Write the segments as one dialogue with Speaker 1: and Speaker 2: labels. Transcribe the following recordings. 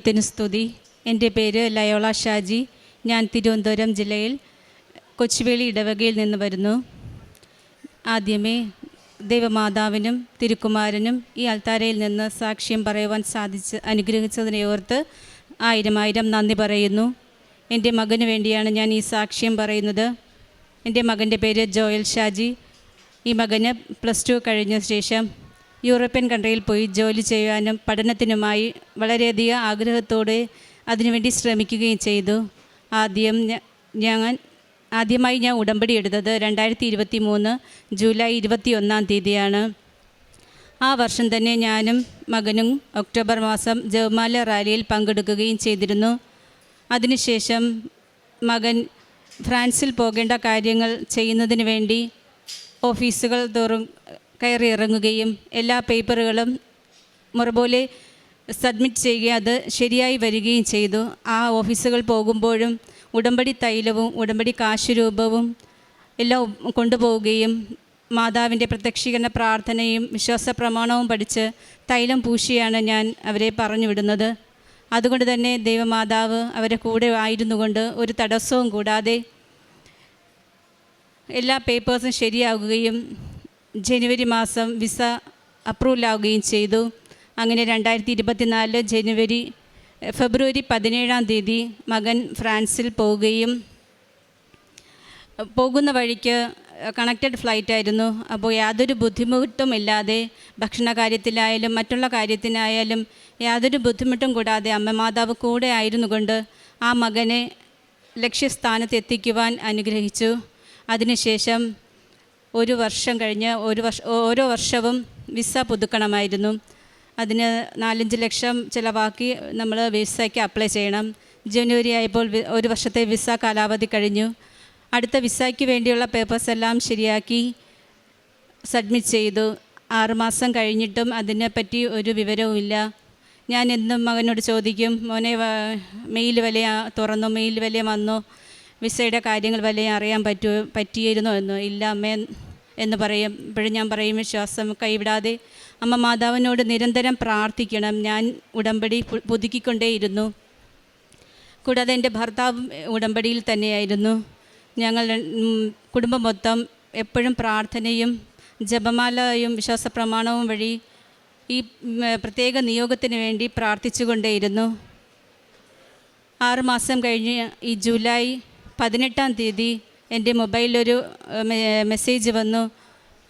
Speaker 1: ദൈവത്തിന് സ്തുതി. എന്റെ പേര് ലയോള ഷാജി. ഞാൻ തിരുവനന്തപുരം ജില്ലയിൽ കൊച്ചുവേളി ഇടവകയിൽ നിന്ന് വരുന്നു. ആദ്യമേ ദൈവമാതാവിനും തിരുക്കുമാരനും ഈ അൽത്താരയിൽ നിന്ന് സാക്ഷ്യം പറയുവാൻ സാധിച്ച് അനുഗ്രഹിച്ചതിനെ ഓർത്ത് ആയിരം ആയിരം നന്ദി പറയുന്നു. എന്റെ മകന് വേണ്ടിയാണ് ഞാൻ ഈ സാക്ഷ്യം പറയുന്നത്. എന്റെ മകന്റെ പേര് ജോയൽ ഷാജി. ഈ മകന് പ്ലസ് ടു കഴിഞ്ഞ ശേഷം യൂറോപ്യൻ കൺട്രിയിൽ പോയി ജോലി ചെയ്യാനും പഠനത്തിനുമായി വളരെയധികം ആഗ്രഹത്തോടെ അതിനുവേണ്ടി ശ്രമിക്കുകയും ചെയ്തു. ആദ്യം ഞാൻ ആദ്യമായി ഞാൻ ഉടമ്പടി എടുത്തത് രണ്ടായിരത്തി ഇരുപത്തി മൂന്ന് ജൂലൈ ഇരുപത്തി ഒന്നാം തീയതിയാണ്. ആ വർഷം തന്നെ ഞാനും മകനും ഒക്ടോബർ മാസം ജവമാല റാലിയിൽ പങ്കെടുക്കുകയും ചെയ്തിരുന്നു. അതിനുശേഷം മകൻ ഫ്രാൻസിൽ പോകേണ്ട കാര്യങ്ങൾ ചെയ്യുന്നതിന് വേണ്ടി ഓഫീസുകൾ തോറും കയറി ഇറങ്ങുകയും എല്ലാ പേപ്പറുകളും മുറപോലെ സബ്മിറ്റ് ചെയ്യുകയും അത് ശരിയായി വരികയും ചെയ്തു. ആ ഓഫീസുകൾ പോകുമ്പോഴും ഉടമ്പടി തൈലവും ഉടമ്പടി കാശുരൂപവും എല്ലാം കൊണ്ടുപോവുകയും മാതാവിന്റെ പ്രത്യക്ഷീകരണ പ്രാർത്ഥനയും വിശ്വാസ പ്രമാണവും പഠിച്ച് തൈലം പൂശിയാണ് ഞാൻ അവരെ പറഞ്ഞു വിടുന്നത്. അതുകൊണ്ട് തന്നെ ദൈവമാതാവ് അവരെ കൂടെ ആയിരുന്നുകൊണ്ട് ഒരു തടസ്സവും കൂടാതെ എല്ലാ പേപ്പേഴ്സും ശരിയാകുകയും ജനുവരി മാസം വിസ അപ്രൂവൽ ആവുകയും ചെയ്തു. അങ്ങനെ രണ്ടായിരത്തി ഇരുപത്തിനാല് ജനുവരി ഫെബ്രുവരി പതിനേഴാം തീയതി മകൻ ഫ്രാൻസിൽ പോവുകയും പോകുന്ന വഴിക്ക് കണക്റ്റഡ് ഫ്ലൈറ്റ് ആയിരുന്നു. അപ്പോൾ യാതൊരു ബുദ്ധിമുട്ടും ഇല്ലാതെ ഭക്ഷണ കാര്യത്തിലായാലും മറ്റുള്ള കാര്യത്തിനായാലും യാതൊരു ബുദ്ധിമുട്ടും കൂടാതെ അമ്മ മാതാവ് കൂടെ ആയിരുന്നു കൊണ്ട് ആ മകനെ ലക്ഷ്യസ്ഥാനത്ത് എത്തിക്കുവാൻ അനുഗ്രഹിച്ചു. അതിനുശേഷം ഒരു വർഷം കഴിഞ്ഞ് ഒരു വർഷ ഓരോ വർഷവും വിസ പുതുക്കണമായിരുന്നു. അതിന് നാലഞ്ച് ലക്ഷം ചിലവാക്കി നമ്മൾ വിസയ്ക്ക് അപ്ലൈ ചെയ്യണം. ജനുവരി ആയപ്പോൾ ഒരു വർഷത്തെ വിസ കാലാവധി കഴിഞ്ഞു. അടുത്ത വിസയ്ക്ക് വേണ്ടിയുള്ള പേപ്പേഴ്സ് എല്ലാം ശരിയാക്കി സബ്മിറ്റ് ചെയ്തു. ആറുമാസം കഴിഞ്ഞിട്ടും അതിനെപ്പറ്റി ഒരു വിവരവുമില്ല ഞാൻ എന്നും മകനോട് ചോദിക്കും മോനെ മെയിൽ വില തുറന്നു മെയിൽ വില വന്നോ. വിസയുടെ കാര്യങ്ങൾ വല്ല അറിയാൻ പറ്റുമോ പറ്റിയിരുന്നോ എന്നോ? ഇല്ല അമ്മേ എന്ന് പറയും. ഇപ്പോഴും ഞാൻ പറയും വിശ്വാസം കൈവിടാതെ അമ്മ മാതാവിനോട് നിരന്തരം പ്രാർത്ഥിക്കണം. ഞാൻ ഉടമ്പടി പുതുക്കിക്കൊണ്ടേയിരുന്നു. കൂടാതെ എന്റെ ഭർത്താവ് ഉടമ്പടിയിൽ തന്നെയായിരുന്നു. ഞങ്ങൾ കുടുംബം മൊത്തം എപ്പോഴും പ്രാർത്ഥനയും ജപമാലയും വിശ്വാസ പ്രമാണവും വഴി ഈ പ്രത്യേക നിയോഗത്തിന് വേണ്ടി പ്രാർത്ഥിച്ചുകൊണ്ടേയിരുന്നു. ആറുമാസം കഴിഞ്ഞ് ഈ ജൂലൈ പതിനെട്ടാം തീയതി എന്റെ മൊബൈലിലൊരു മെസ്സേജ് വന്നു.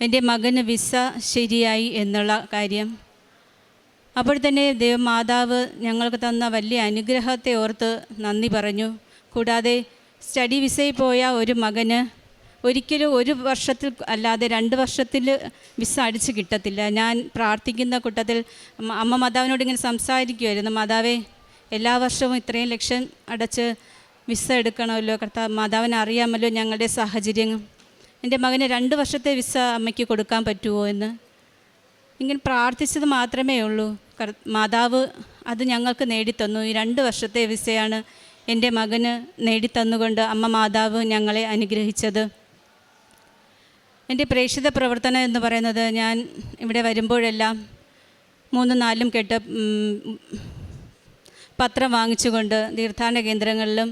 Speaker 1: എന്റെ മകന് വിസ ശരിയായി എന്നുള്ള കാര്യം. അപ്പോൾ തന്നെ ദൈവമാതാവ് ഞങ്ങൾക്ക് തന്ന വലിയ അനുഗ്രഹത്തെ ഓർത്ത് നന്ദി പറഞ്ഞു. കൂടാതെ സ്റ്റഡി വിസയിൽ പോയ ഒരു മകന് ഒരിക്കലും ഒരു വർഷത്തിൽ അല്ലാതെ രണ്ട് വർഷത്തിൽ വിസ അടിച്ച് കിട്ടത്തില്ല. ഞാൻ പ്രാർത്ഥിക്കുന്ന കൂട്ടത്തിൽ അമ്മ മാതാവിനോട് ഇങ്ങനെ സംസാരിക്കുമായിരുന്നു മാതാവേ എല്ലാ വർഷവും ഇത്രയും ലക്ഷം അടച്ച് വിസ എടുക്കണമല്ലോ കർത്താ മാതാവിനെ അറിയാമല്ലോ ഞങ്ങളുടെ സാഹചര്യങ്ങൾ. എന്റെ മകന് രണ്ട് വർഷത്തെ വിസ അമ്മയ്ക്ക് കൊടുക്കാൻ പറ്റുമോ എന്ന്. ഇങ്ങനെ പ്രാർത്ഥിച്ചത് മാത്രമേ ഉള്ളൂ. മാതാവ് അത് ഞങ്ങൾക്ക് നേടിത്തന്നു. ഈ രണ്ട് വർഷത്തെ വിസയാണ് എന്റെ മകന് നേടിത്തന്നുകൊണ്ട് അമ്മ മാതാവ് ഞങ്ങളെ അനുഗ്രഹിച്ചത്. എന്റെ പ്രേക്ഷിത പ്രവർത്തനം എന്ന് പറയുന്നത് ഞാൻ ഇവിടെ വരുമ്പോഴെല്ലാം മൂന്നും നാലും കെട്ട് പത്രം വാങ്ങിച്ചുകൊണ്ട് തീർത്ഥാടന കേന്ദ്രങ്ങളിലും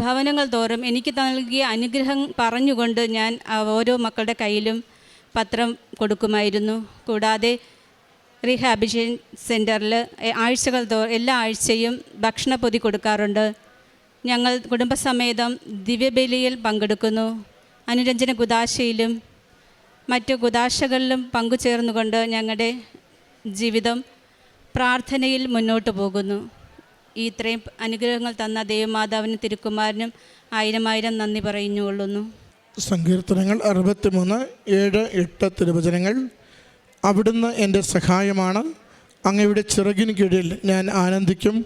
Speaker 1: ഭവനങ്ങൾ തോറും എനിക്ക് നൽകിയ അനുഗ്രഹം പറഞ്ഞുകൊണ്ട് ഞാൻ ഓരോ മക്കളുടെ കയ്യിലും പത്രം കൊടുക്കുമായിരുന്നു. കൂടാതെ റീഹാബിഷൻ സെന്ററിൽ ആഴ്ചകൾ തോ എല്ലാ ആഴ്ചയും ഭക്ഷണപ്പൊതി കൊടുക്കാറുണ്ട്. ഞങ്ങൾ കുടുംബസമേതം ദിവ്യബലിയിൽ പങ്കെടുക്കുന്നു. അനുരഞ്ജന കുദാശയിലും മറ്റു കുദാശകളിലും പങ്കുചേർന്നുകൊണ്ട് ഞങ്ങളുടെ ജീവിതം പ്രാർത്ഥനയിൽ മുന്നോട്ട് പോകുന്നു. ഈ ഇത്രയും അനുഗ്രഹങ്ങൾ തന്ന ദേവമാതാവിനും തിരുക്കുമാരനും ആയിരം ആയിരം നന്ദി പറയുന്നുകൊള്ളുന്നു.
Speaker 2: സങ്കീർത്തനങ്ങൾ അറുപത്തിമൂന്ന് ഏഴ് എട്ട് തിരുവചനങ്ങൾ. അവിടുന്ന് എന്റെ സഹായമാണ്. അങ്ങയുടെ ചിറകിന് കീഴിൽ ഞാൻ ആനന്ദിക്കും.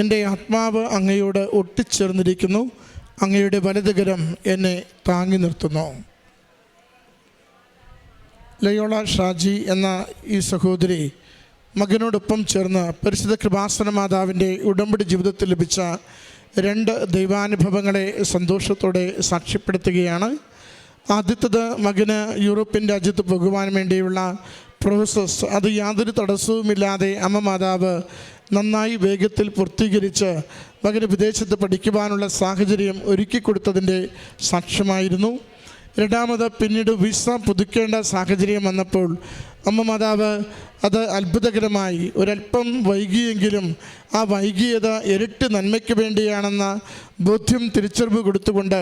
Speaker 2: എന്റെ ആത്മാവ് അങ്ങയോട് ഒട്ടിച്ചേർന്നിരിക്കുന്നു. അങ്ങയുടെ വലതുകരം എന്നെ താങ്ങി നിർത്തുന്നു. ലയോള ഷാജി എന്ന ഈ സഹോദരി മകനോടൊപ്പം ചേർന്ന് പരിശുദ്ധ കൃപാസന മാതാവിന്റെ ഉടമ്പടി ജീവിതത്തിൽ ലഭിച്ച രണ്ട് ദൈവാനുഭവങ്ങളെ സന്തോഷത്തോടെ സാക്ഷ്യപ്പെടുത്തുകയാണ്. ആദ്യത്തത് മകന് യൂറോപ്യൻ രാജ്യത്ത് പോകുവാൻ വേണ്ടിയുള്ള പ്രോസസ്സ് അത് യാതൊരു തടസ്സവുമില്ലാതെ അമ്മ മാതാവ് നന്നായി വേഗത്തിൽ പൂർത്തീകരിച്ച് മകന് വിദേശത്ത് പഠിക്കുവാനുള്ള സാഹചര്യം ഒരുക്കി കൊടുത്തതിന്റെ സാക്ഷ്യമായിരുന്നു. രണ്ടാമത് പിന്നീട് വിസ പുതുക്കേണ്ട സാഹചര്യം വന്നപ്പോൾ അമ്മ മാതാവ് അത് അത്ഭുതകരമായി. ഒരല്പം വൈകിയെങ്കിലും ആ വൈകിയത് ഇരട്ടി നന്മയ്ക്ക് വേണ്ടിയാണെന്ന ബോധ്യം തിരിച്ചറിവ് കൊടുത്തുകൊണ്ട്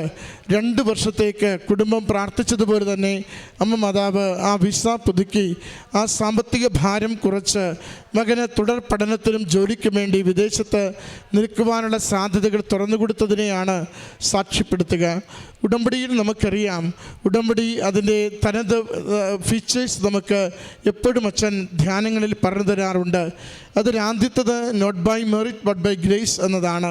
Speaker 2: രണ്ട് വർഷത്തേക്ക് കുടുംബം പ്രാർത്ഥിച്ചതുപോലെ തന്നെ അമ്മ മാതാവ് ആ വിസ പുതുക്കി ആ സാമ്പത്തിക ഭാരം കുറച്ച് മകന് തുടർ പഠനത്തിനും ജോലിക്കും വേണ്ടി വിദേശത്ത് നിൽക്കുവാനുള്ള സാധ്യതകൾ തുറന്നു കൊടുത്തതിനെയാണ് സാക്ഷ്യപ്പെടുത്തുക. ഉടമ്പടിയിൽ നമുക്കറിയാം ഉടമ്പടി അതിന്റെ തനത് ഫീച്ചേഴ്സ് നമുക്ക് എപ്പോഴും അച്ഛൻ ധ്യാനങ്ങളിൽ പറഞ്ഞു തരാറുണ്ട്. അതിൽ ആദ്യത്തത് not by merit but by grace എന്നതാണ്.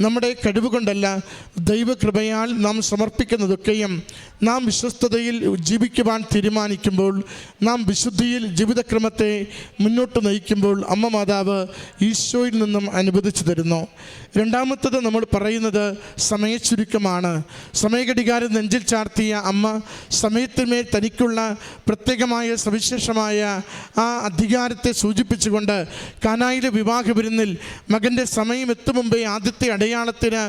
Speaker 2: നമ്മുടെ കഴിവ് കൊണ്ടല്ല ദൈവകൃപയാൽ നാം സമർപ്പിക്കുന്നതൊക്കെയും നാം വിശ്വസ്തതയിൽ ജീവിക്കുവാൻ തീരുമാനിക്കുമ്പോൾ നാം വിശുദ്ധിയിൽ ജീവിതക്രമത്തെ മുന്നോട്ട് നയിക്കുമ്പോൾ അമ്മ മാതാവ് ഈശോയിൽ നിന്നും അനുവദിച്ചു തരുന്നു. രണ്ടാമത്തത് നമ്മൾ പറയുന്നത് സമയച്ചുരുക്കമാണ്. സമയഘടികാരം നെഞ്ചിൽ ചാർത്തിയ അമ്മ സമയത്തിന്മേൽ തനിക്കുള്ള പ്രത്യേകമായ സവിശേഷമായ ആ അധികാരത്തെ സൂചിപ്പിച്ചുകൊണ്ട് കാനായിലെ വിവാഹ വിരുന്നിൽ മകന്റെ സമയം എത്തും മുമ്പേ ആദ്യത്തെ അടയാളത്തിന്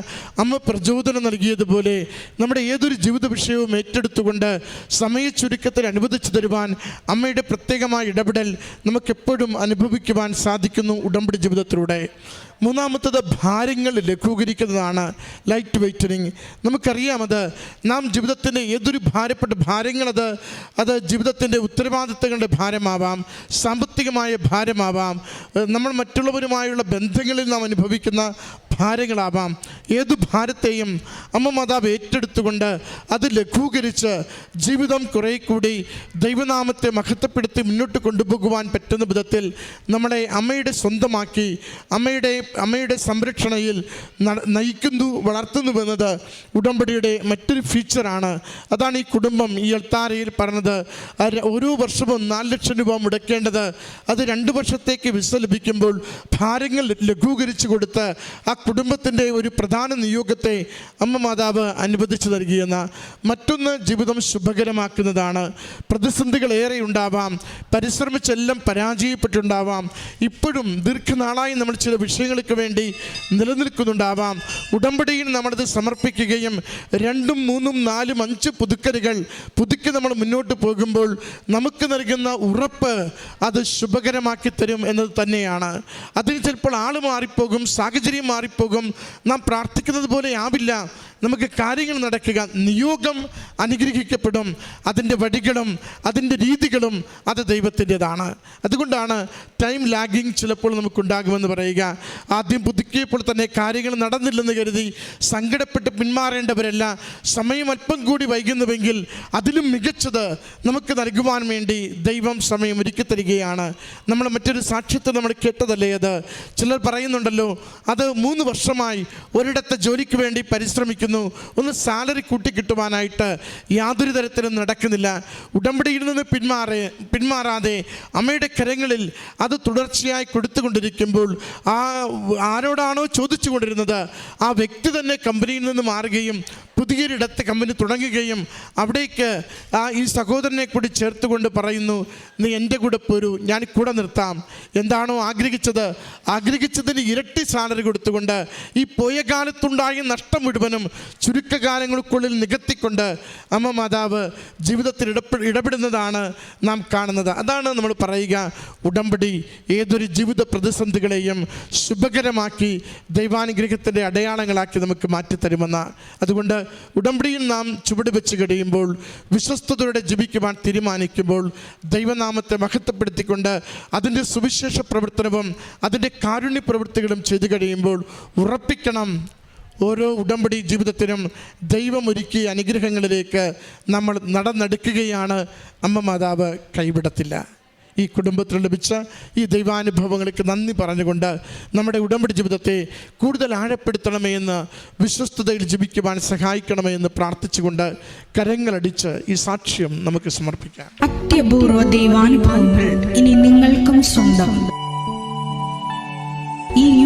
Speaker 2: അമ്മ പ്രചോദനം നൽകിയതുപോലെ നമ്മുടെ ഏതൊരു ജീവിത വിഷയവും ഏറ്റെടുത്തുകൊണ്ട് സമയച്ചുരുക്കത്തിൽ അനുവദിച്ചു തരുവാൻ അമ്മയുടെ പ്രത്യേകമായ ഇടപെടൽ നമുക്കെപ്പോഴും അനുഭവിക്കുവാൻ സാധിക്കുന്നു ഉടമ്പടി ജീവിതത്തിലൂടെ. മൂന്നാമത്തത് ഭാരങ്ങൾ ലഘൂകരിക്കുന്നതാണ് ലൈറ്റ് വെയ്റ്റനിങ് നമുക്കറിയാം അത് നാം ജീവിതത്തിന്റെ ഏതൊരു ഭാരപ്പെട്ട ഭാരങ്ങളത് അത് ജീവിതത്തിന്റെ ഉത്തരവാദിത്തങ്ങളുടെ ഭാരമാവാം സാമ്പത്തികമായ ഭാരമാവാം. നമ്മൾ മറ്റുള്ളവരുമായുള്ള ബന്ധങ്ങളിൽ നാം അനുഭവിക്കുന്ന ഭാരങ്ങളാവാം ഏത് ഭാരത്തെയും അമ്മ മാതാവ് ഏറ്റെടുത്തുകൊണ്ട് അത് ലഘൂകരിച്ച് ജീവിതം കുറേ കൂടി ദൈവനാമത്തെ മഹത്വപ്പെടുത്തി മുന്നോട്ട് കൊണ്ടുപോകുവാൻ പറ്റുന്ന വിധത്തിൽ നമ്മളെ അമ്മയുടെ സ്വന്തമാക്കി അമ്മയുടെ അമ്മയുടെ സംരക്ഷണയിൽ നയിക്കുന്നു വളർത്തുന്നുവെന്നത് ഉടമ്പടിയുടെ മറ്റൊരു ഫീച്ചറാണ്. അതാണ് ഈ കുടുംബം ഈ അൾത്താരയിൽ പറഞ്ഞത് ഓരോ വർഷവും നാല് ലക്ഷം രൂപ മുടക്കേണ്ടത് അത് രണ്ട് വർഷത്തേക്ക് വിസ ലഭിക്കുമ്പോൾ ഭാരങ്ങൾ ലഘൂകരിച്ചു കൊടുത്ത് ആ കുടുംബത്തിന്റെ ഒരു പ്രധാന നിയോഗത്തെ അമ്മ മാതാവ് അനുവദിച്ചു നൽകിയെന്ന മറ്റൊന്ന് ജീവിതം ശുഭകരമാക്കുന്നതാണ്. പ്രതിസന്ധികൾ ഏറെ ഉണ്ടാവാം പരിശ്രമിച്ചെല്ലാം പരാജയപ്പെട്ടുണ്ടാവാം. ഇപ്പോഴും ദീർഘനാളായി നമ്മൾ ചില വിഷയങ്ങൾക്ക് വേണ്ടി നിലനിൽക്കുന്നുണ്ടാവാം. ഉടമ്പടിയിൽ നമ്മളത് സമർപ്പിക്കുകയും രണ്ടും മൂന്നും നാലും അഞ്ച് പുതുക്കലുകൾ പുതുക്കി നമ്മൾ മുന്നോട്ട് പോകുമ്പോൾ നമുക്ക് നൽകുന്ന ഉറപ്പ് അത് ശുഭകരമാക്കി തരും എന്നത് തന്നെയാണ്. അതിന് ചിലപ്പോൾ ആൾ മാറിപ്പോകും സാഹചര്യം മാറിപ്പോകും നാം പ്രാർത്ഥിക്കുന്നത് പോലെ ആവില്ല. നമുക്ക് കാര്യങ്ങൾ നടക്കുക. നിയോഗം അനുഗ്രഹിക്കപ്പെടും. അതിന്റെ വഴികളും അതിന്റെ രീതികളും അത് ദൈവത്തിന്റെതാണ്. അതുകൊണ്ടാണ് ടൈം ലാഗിങ് ചിലപ്പോൾ നമുക്കുണ്ടാകുമെന്ന് പറയുക. ആദ്യം പുതുക്കിയപ്പോൾ തന്നെ കാര്യങ്ങൾ നടന്നില്ലെന്ന് കരുതി സങ്കടപ്പെട്ട് പിന്മാറേണ്ടവരല്ല. സമയം അല്പം കൂടി വൈകുന്നുവെങ്കിൽ അതിലും മികച്ചത് നമുക്ക് നൽകുവാൻ വേണ്ടി ദൈവം സമയം ഒരുക്കി തരികയാണ്. നമ്മൾ മറ്റൊരു സാക്ഷ്യത്തെ നമ്മൾ കേട്ടതല്ലേ അത്? ചിലർ പറയുന്നുണ്ടല്ലോ അത് മൂന്ന് വർഷമായി ഒരിടത്തെ ജോലിക്ക് വേണ്ടി പരിശ്രമിക്കുന്നു. ഒന്ന് സാലറി കൂട്ടി കിട്ടുവാനായിട്ട് യാതൊരു തരത്തിലും നടക്കുന്നില്ല. ഉടമ്പടിയിൽ നിന്ന് പിന്മാറി പിന്മാറാതെ അമ്മയുടെ കരങ്ങളിൽ അത് തുടർച്ചയായി കൊടുത്തുകൊണ്ടിരിക്കുമ്പോൾ ആ ആരോടാണോ ചോദിച്ചു കൊണ്ടിരുന്നത് ആ വ്യക്തി തന്നെ കമ്പനിയിൽ നിന്ന് മാറുകയും പുതിയൊരിടത്ത് കമ്പനി തുടങ്ങുകയും അവിടേക്ക് ആ ഈ സഹോദരനെ കൂടി ചേർത്തുകൊണ്ട് പറയുന്നു നീ എന്റെ കൂടെ പോരൂ ഞാൻ കൂടെ നിർത്താം. എന്താണോ ആഗ്രഹിച്ചത്. ആഗ്രഹിച്ചതിന് ഇരട്ടി സാലറി കൊടുത്തുകൊണ്ട് ഈ പോയ കാലത്തുണ്ടായ നഷ്ടം മുഴുവനും ചുരുക്കകാലങ്ങൾക്കുള്ളിൽ നികത്തിക്കൊണ്ട് അമ്മ മാതാവ് ജീവിതത്തിൽ ഇടപെ ഇടപെടുന്നതാണ് നാം കാണുന്നത്. അതാണ് നമ്മൾ പറയുക ഉടമ്പടി ഏതൊരു ജീവിത പ്രതിസന്ധികളെയും ശുഭകരമാക്കി ദൈവാനുഗ്രഹത്തിന്റെ അടയാളങ്ങളാക്കി നമുക്ക് മാറ്റിത്തരുമെന്ന അതുകൊണ്ട് ഉടമ്പടിയിൽ നാം ചുവട് വെച്ച് കഴിയുമ്പോൾ വിശ്വസ്തയോടെ ജീവിക്കുവാൻ തീരുമാനിക്കുമ്പോൾ ദൈവനാമത്തെ മഹത്വപ്പെടുത്തിക്കൊണ്ട് അതിന്റെ സുവിശേഷ പ്രവർത്തനവും അതിന്റെ കാരുണ്യ പ്രവൃത്തികളും ചെയ്തു കഴിയുമ്പോൾ ഉറപ്പിക്കണം ഓരോ ഉടമ്പടി ജീവിതത്തിനും ദൈവം ഒരുക്കിയ അനുഗ്രഹങ്ങളിലേക്ക് നമ്മൾ നടന്നെടുക്കുകയാണ് അമ്മ മാതാവ് കൈവിടത്തില്ല. ഈ കുടുംബത്തിൽ ലഭിച്ച ഈ ദൈവാനുഭവങ്ങൾക്ക് നന്ദി പറഞ്ഞുകൊണ്ട് നമ്മുടെ ഉടമ്പടി ജീവിതത്തെ കൂടുതൽ ആഴപ്പെടുത്തണമേ എന്ന് വിശ്വസ്തതയിൽ ജീവിക്കുവാൻ സഹായിക്കണമേ എന്ന് പ്രാർത്ഥിച്ചുകൊണ്ട് കരങ്ങളടിച്ച് ഈ സാക്ഷ്യം നമുക്ക് സമർപ്പിക്കാം.
Speaker 3: അത്യപൂർവ ദൈവാനുഭവങ്ങൾ ഇനി നിങ്ങൾക്കും സ്വന്തം. ഈ